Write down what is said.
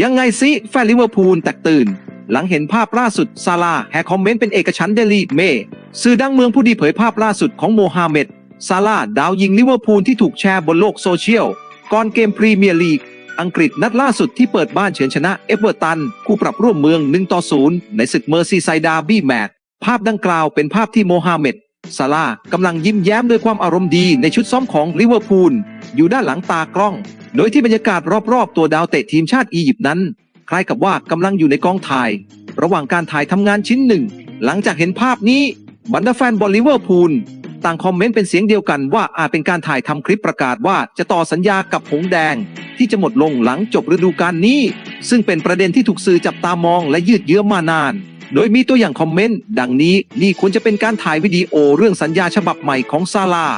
ยังไงซิแฟนลิเวอร์พูลแตกตื่น หลังเห็นภาพล่าสุดซาลาแฮกคอมเมนต์เป็นเอกฉันท์เดลีเมสื่อดังเมืองผู้ดีเผยภาพล่าสุดของโมฮัมเหม็ดซาลาดาวยิงลิเวอร์พูลที่ถูกแชร์บนโลกโซเชียล ก่อนเกมพรีเมียร์ลีก อังกฤษนัดล่าสุดที่เปิดบ้านเฉือนชนะเอเวอร์ตัน คู่ปรับร่วมเมือง1ต่อ0ในศึกเมอร์ซีไซดาร์บี้แมตภาพดังกล่าวเป็นภาพที่โมฮัมเหม็ด ซาลากำลังยิ้มแย้มด้วยความอารมณ์ดีในชุดซ้อมของลิเวอร์พูลอยู่ด้านหลังตากล้อง โดยที่บรรยากาศรอบๆ ตัวดาวเตะทีมชาติอียิปต์นั้น คล้ายกับว่ากำลังอยู่ในกองถ่าย ระหว่างการถ่ายทำงานชิ้นหนึ่ง หลังจากเห็นภาพนี้บรรดาแฟนบอลลิเวอร์พูลต่างคอมเมนต์เป็นเสียงเดียวกันว่าอาจเป็นการถ่ายทำคลิปประกาศว่าจะต่อสัญญากับหงแดง ที่จะหมดลงหลังจบฤดูกาลนี้ ซึ่งเป็นประเด็นที่ถูกสื่อจับตามองและยืดเยื้อมานาน โดยมีตัวอย่างคอมเมนต์ ดังนี้นี่ควรจะเป็นการถ่ายวิดีโอเรื่องสัญญาฉบับใหม่ของซาลา